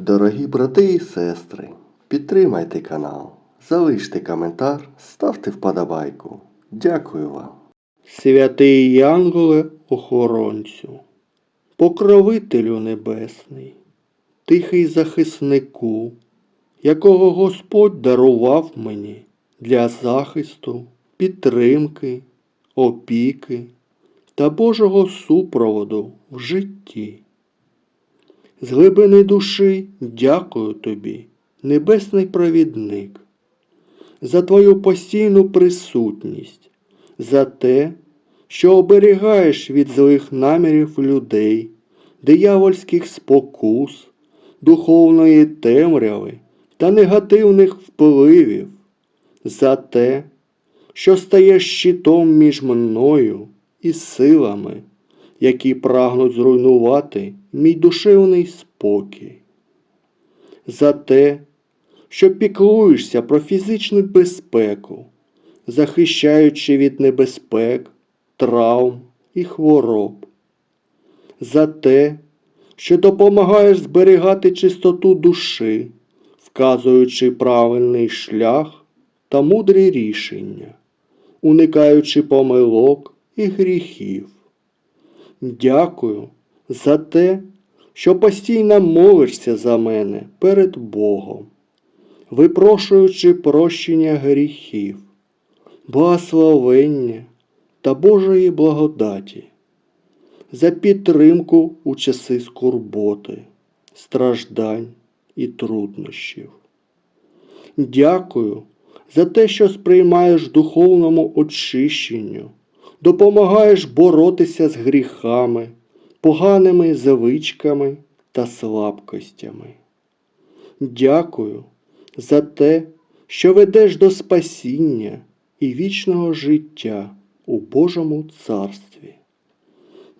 Дорогі брати і сестри, підтримайте канал, залиште коментар, ставте вподобайку. Дякую вам. Святий Янголе охоронцю, покровителю небесний, тихий захиснику, якого Господь дарував мені для захисту, підтримки, опіки та Божого супроводу в житті. З глибини душі дякую тобі, небесний провідник, за твою постійну присутність, за те, що оберігаєш від злих намірів людей, диявольських спокус, духовної темряви та негативних впливів, за те, що стаєш щитом між мною і силами, які прагнуть зруйнувати мій душевний спокій, за те, що піклуєшся про фізичну безпеку, захищаючи від небезпек, травм і хвороб, за те, що допомагаєш зберігати чистоту душі, вказуючи правильний шлях та мудрі рішення, уникаючи помилок і гріхів. Дякую за те, що постійно молишся за мене перед Богом, випрошуючи прощення гріхів, благословення та Божої благодаті, за підтримку у часи скорботи, страждань і труднощів. Дякую за те, що сприймаєш духовному очищенню, допомагаєш боротися з гріхами, поганими звичками та слабкостями. Дякую за те, що ведеш до спасіння і вічного життя у Божому Царстві.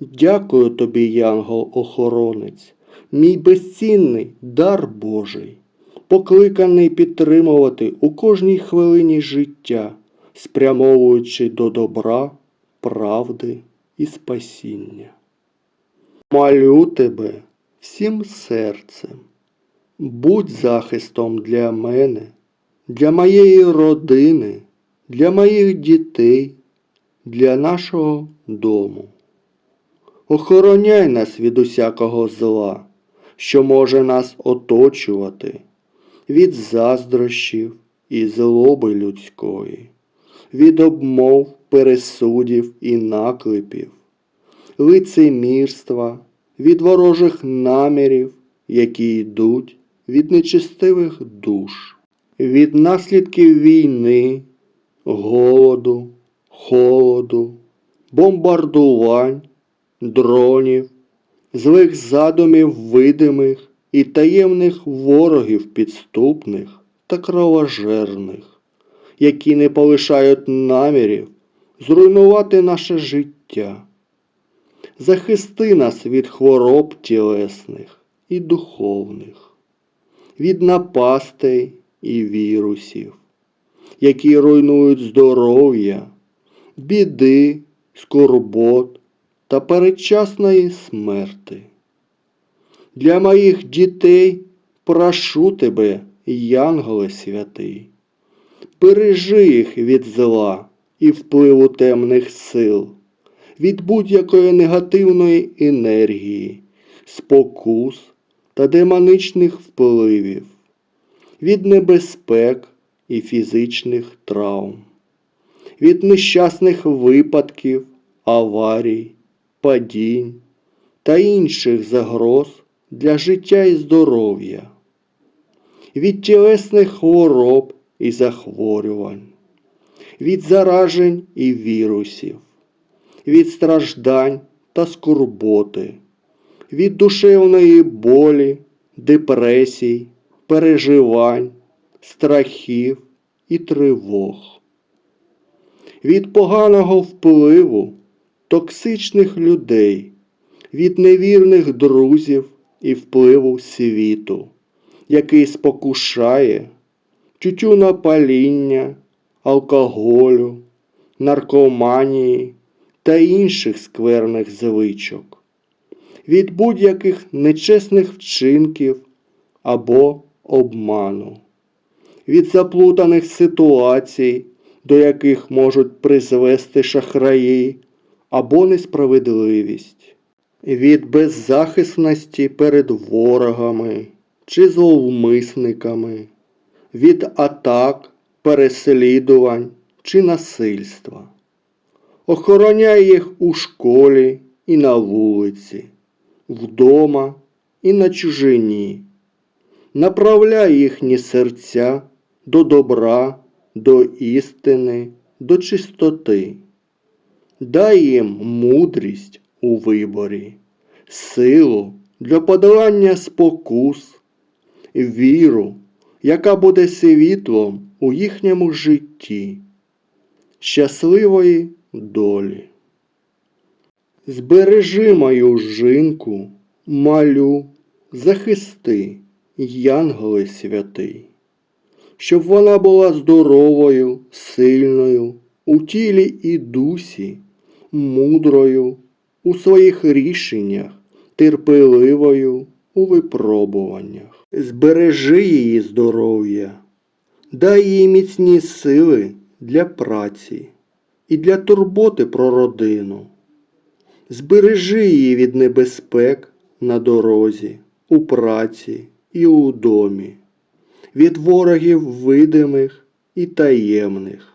Дякую тобі, Янгол-охоронець, мій безцінний дар Божий, покликаний підтримувати у кожній хвилині життя, спрямовуючи до добра, правди і спасіння. Молю тебе всім серцем, будь захистом для мене, для моєї родини, для моїх дітей, для нашого дому. Охороняй нас від усякого зла, що може нас оточувати, від заздрощів і злоби людської, від обмов, пересудів і наклепів, лицемірства, від ворожих намірів, які йдуть від нечистивих душ, від наслідків війни, голоду, холоду, бомбардувань, дронів, злих задумів видимих і таємних ворогів підступних та кровожерних, які не полишають намірів зруйнувати наше життя. Захисти нас від хвороб тілесних і духовних, від напастей і вірусів, які руйнують здоров'я, біди, скорбот та передчасної смерти. Для моїх дітей прошу тебе, Янголе святий, бережи їх від зла і впливу темних сил, від будь-якої негативної енергії, спокус та демоничних впливів, від небезпек і фізичних травм, від нещасних випадків, аварій, падінь та інших загроз для життя і здоров'я, від тілесних хвороб і захворювань, від заражень і вірусів, від страждань та скорботи, від душевної болі, депресій, переживань, страхів і тривог, від поганого впливу токсичних людей, від невірних друзів і впливу світу, який спокушає тютюнопаління, алкоголю, наркоманії та інших скверних звичок, від будь-яких нечесних вчинків або обману, від заплутаних ситуацій, до яких можуть призвести шахраї або несправедливість, від беззахисності перед ворогами чи зловмисниками, від атак, переслідувань чи насильства. Охороняй їх у школі і на вулиці, вдома і на чужині. Направляй їхні серця до добра, до істини, до чистоти. Дай їм мудрість у виборі, силу для подолання спокус, віру, яка буде світлом у їхньому житті, щасливої долі. Збережи мою жінку, малю, захисти, янголи святий, щоб вона була здоровою, сильною, у тілі і дусі, мудрою у своїх рішеннях, терпеливою у випробуваннях. Збережи її здоров'я, дай їй міцні сили для праці і для турботи про родину. Збережи її від небезпек на дорозі, у праці і у домі, від ворогів видимих і таємних,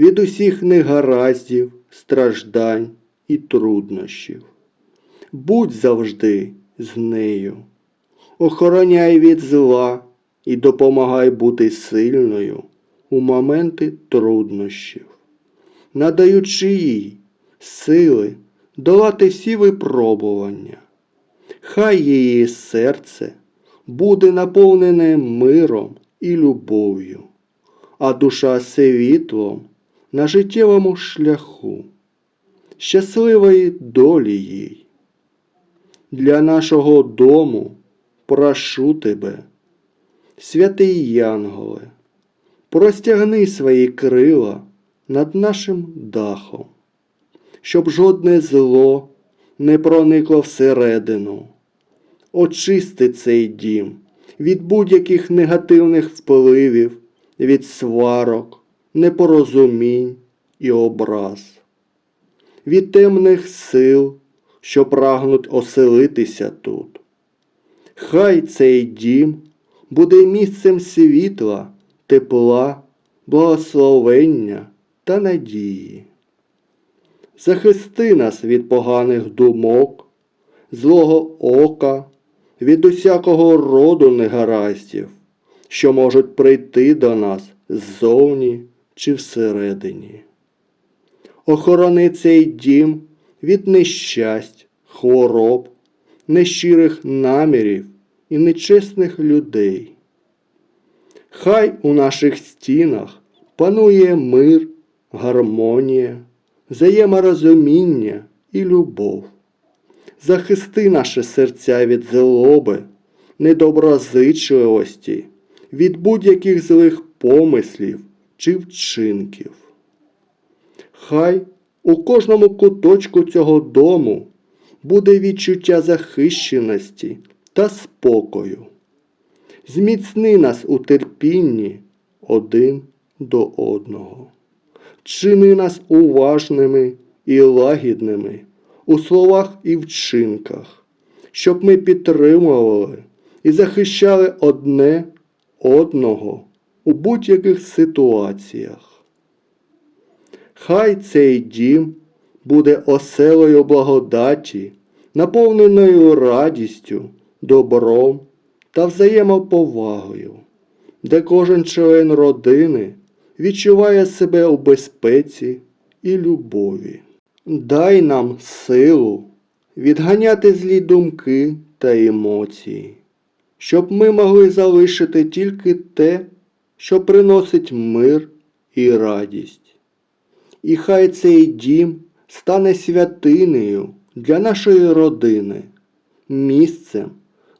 від усіх негараздів, страждань і труднощів. Будь завжди з нею, охороняй від зла і допомагай бути сильною у моменти труднощів, надаючи їй сили долати всі випробування. Хай її серце буде наповнене миром і любов'ю, а душа світлом на життєвому шляху, щасливої долі їй. Для нашого дому прошу тебе, святий Янголе, простягни свої крила над нашим дахом щоб жодне зло не проникло всередину. Очисти цей дім від будь-яких негативних впливів, від сварок, непорозумінь і образ, від темних сил, що прагнуть оселитися тут. Хай цей дім буде місцем світла, тепла, благословення та надії. Захисти нас від поганих думок, злого ока, від усякого роду негараздів, що можуть прийти до нас ззовні чи всередині. Охорони цей дім від нещасть, хвороб, нещирих намірів і нечесних людей. Хай у наших стінах панує мир, гармонія взаєморозуміння і любов. Захисти наші серця від злоби, недоброзичливості, від будь-яких злих помислів чи вчинків. Хай у кожному куточку цього дому буде відчуття захищеності та спокою. Зміцни нас у терпінні один до одного чини нас уважними і лагідними у словах і вчинках, щоб ми підтримували і захищали одне одного у будь-яких ситуаціях. Хай цей дім буде оселою благодаті, наповненою радістю, добром та взаємоповагою, де кожен член родини відчуває себе у безпеці і любові. Дай нам силу відганяти злі думки та емоції, щоб ми могли залишити тільки те, що приносить мир і радість. І хай цей дім стане святинею для нашої родини, місцем,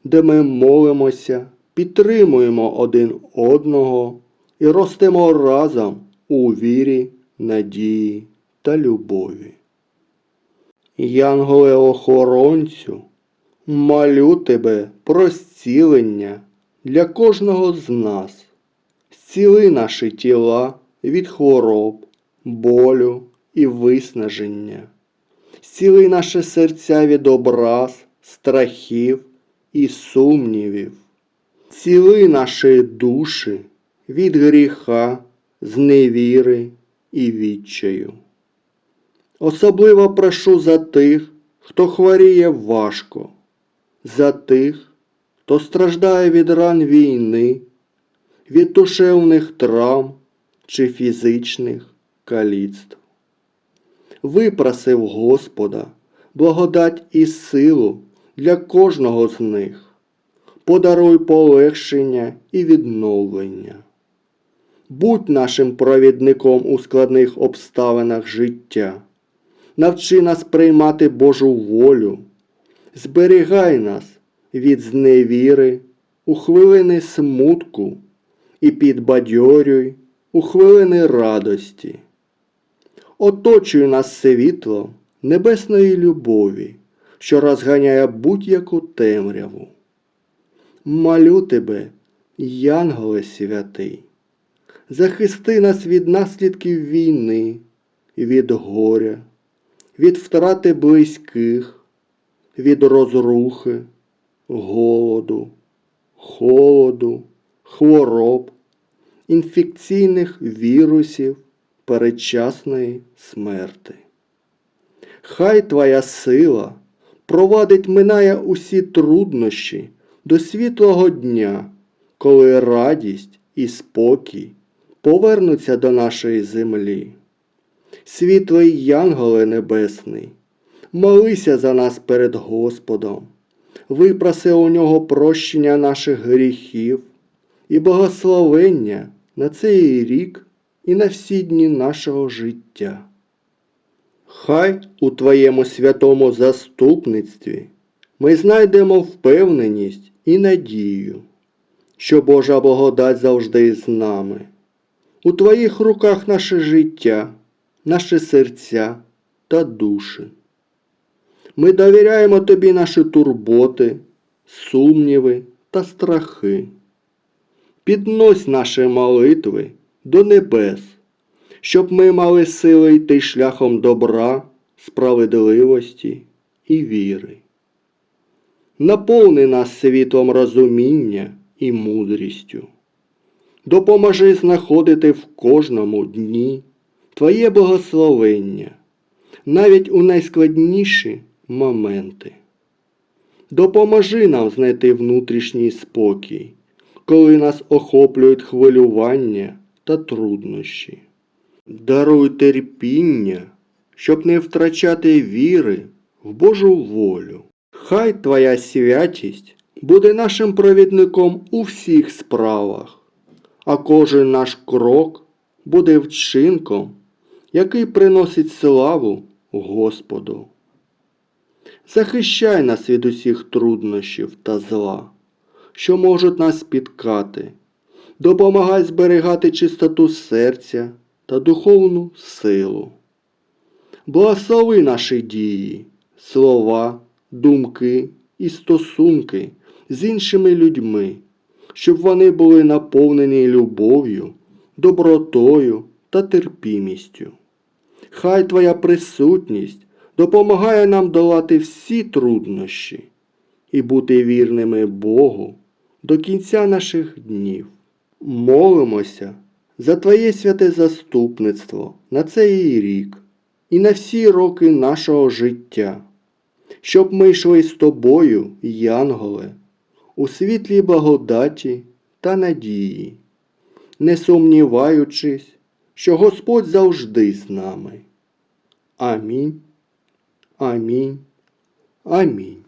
де ми молимося, підтримуємо один одного і ростемо разом у вірі, надії та любові. Янголе охоронцю, молю тебе про зцілення для кожного з нас. Зціли наші тіла від хвороб, болю і виснаження. Зціли наші серця від образ, страхів і сумнівів. Ціли наші душі від гріха, зневіри і відчаю. Особливо прошу за тих, хто хворіє важко, за тих, хто страждає від ран війни, від душевних травм чи фізичних каліцтв. Випросив Господа благодать і силу для кожного з них. Подаруй полегшення і відновлення. Будь нашим провідником у складних обставинах життя. Навчи нас приймати Божу волю. Зберігай нас від зневіри у хвилини смутку і підбадьорюй у хвилини радості. Оточуй нас світлом небесної любові, що розганяє будь-яку темряву. Молю тебе, Янголе святий, захисти нас від наслідків війни, від горя, від втрати близьких, від розрухи, голоду, холоду, хвороб, інфекційних вірусів, передчасної смерти. Хай Твоя сила провадить минає усі труднощі до світлого дня, коли радість і спокій повернуться до нашої землі. Світлий Янголе Небесний, молися за нас перед Господом, випроси у нього прощення наших гріхів і благословення на цей рік і на всі дні нашого життя. Хай у Твоєму святому заступництві ми знайдемо впевненість і надію, що Божа благодать завжди з нами. У Твоїх руках наше життя, наші серця та душі. Ми довіряємо Тобі наші турботи, сумніви та страхи. Піднось наші молитви до небес, щоб ми мали сили йти шляхом добра, справедливості і віри. Наповни нас світлом розуміння і мудрістю. Допоможи знаходити в кожному дні Твоє благословення, навіть у найскладніші моменти. Допоможи нам знайти внутрішній спокій, коли нас охоплюють хвилювання та труднощі. Даруй терпіння, щоб не втрачати віри в Божу волю. Хай Твоя святість буде нашим провідником у всіх справах, а кожен наш крок буде вчинком, який приносить славу Господу. Захищай нас від усіх труднощів та зла, що можуть нас спіткати. Допомагай зберігати чистоту серця та духовну силу. Благослови наші дії, слова, думки і стосунки з іншими людьми, щоб вони були наповнені любов'ю, добротою та терпімістю. Хай Твоя присутність допомагає нам долати всі труднощі і бути вірними Богу до кінця наших днів. Молимося за Твоє святе заступництво на цей рік і на всі роки нашого життя, щоб ми йшли з Тобою, Янголе, у світлі благодаті та надії, не сумніваючись, що Господь завжди з нами. Амінь. Амінь. Амінь.